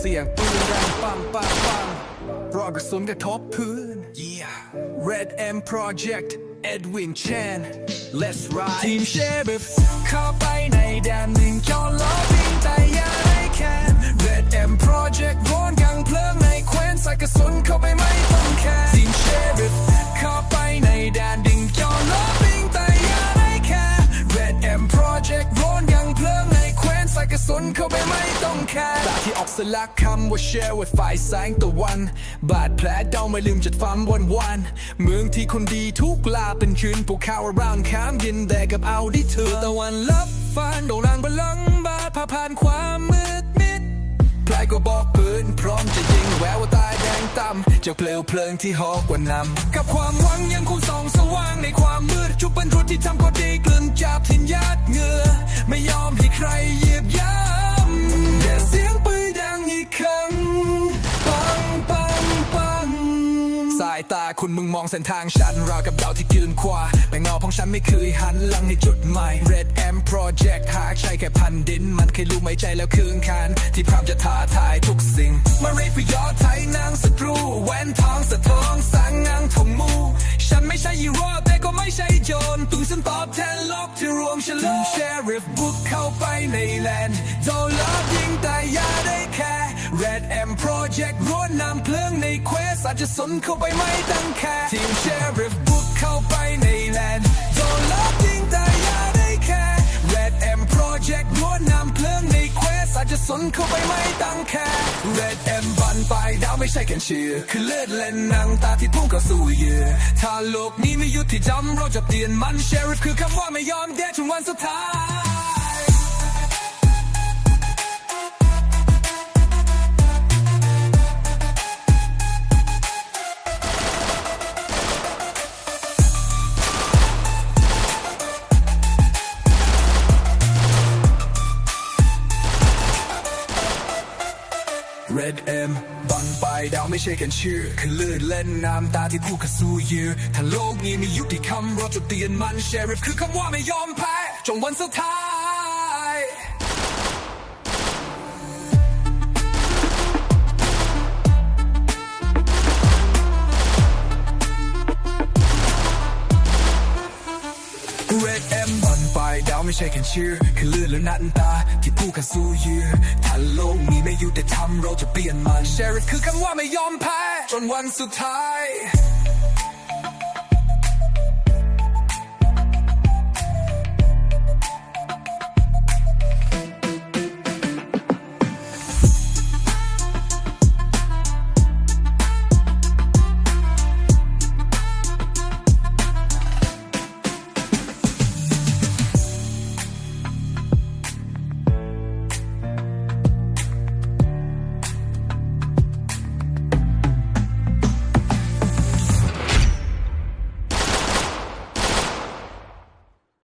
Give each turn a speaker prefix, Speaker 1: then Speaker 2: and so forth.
Speaker 1: เสียงปืนดังปังปังปังรอยกระสุนกระทบพื้น yeah Red M Project Edwin Chan Let's ride ทีมเชฟเข้าไปในแดนหนึ่งย้อนล้อวิ่งแต่อย่าได้แค่ Red M Project โดนกังเพลิงในแคว้นใส่กระสุนเข้าไป ที่ออกสลักคำว่า share ว่าฝ่ายแสงตะวัน บาดแผลเดาไม่ลืมจัดฟันวันวันเมืองที่คนดีทุกลาเป็นคืนพวกเขา around ข้ามดินแดกับเอาที่เธอตะวันลับฟันด่งดังบลังบาดผ่าผ่านความมืดมิดพลายก็บอกปืนพร้อมจะยิงแววตายแดงต่ำจากเปลวเพลิงที่หอกกว่านำกับความหวังยังคงส่องสว่างในความมืดชุบเป็นรุดที่ทำก็ดีกลืนจับทินญาติเงือไม่ยอมให้ใครยายตาคุณมึงมองเส้นทางฉันราวกับดาวที่ยืนขวาแต่เงาของฉันไม่เคยหันหลังในจุดใหมาย Red M Project หากใช่แค่พันดิน มันเคยรู้ไหมใจแล้วคืนคานที่พร้อมจะท้าทายทุกสิ่ง มารียกยอไทยนางศัตรูแหวนทองสะท้องสังงางถมมู ฉันไม่ใช่ฮีโร่แต่ก็ไม่ใช่โจรตุงฉันตอบแทนโลกที่รวมฉลองเชริฟบุกเข้าไปในแลนด์โดนลอบยิงแต่ย่าได้แค่ Red M Project เพลิงในเควสอาจจะสนเข้าไปไม่ตั้งแค่ทีมเชริฟบุกเข้าไปในแลนด์โดนลอบยิงแต่ยาได้แค่ Red M Project ร้วนนำเพลิงในเควสอาจจะสนเข้าไปไม่ตั้งแค่ Red M บันไปดาวไม่ใช่แค่เชื่อคือเลือดและหนังตาที่พุ่งเข้าสู่เหยื่อถ้าโลกนี้ไม่ยุติธรรมเราจะเปลี่ยนมันเชริฟคือคำว่าไม่ยอมแพ้จนวันสุดท้าย Red M บังไปดาวไม่ใช่กันชื่อคือเลือนเล่นน้ำตาที่ผู้ขัดสู้ยือถ้าโลกนี้มียุติธรรมเราจะเตียนมันเชริฟคือคำว่าไม่ยอมแพ้จนวันสุดท้าย มันไปดาวไม่ใช่แค่ชื่อคือเลือดและน้ำตา ที่พูดกันสู้ยือถ้าโลกนี้ไม่ยุติธรรมเราจะเปลี่ยนมันเชริฟคือคำว่าไม่ยอมแพ้ จนวันสุดท้าย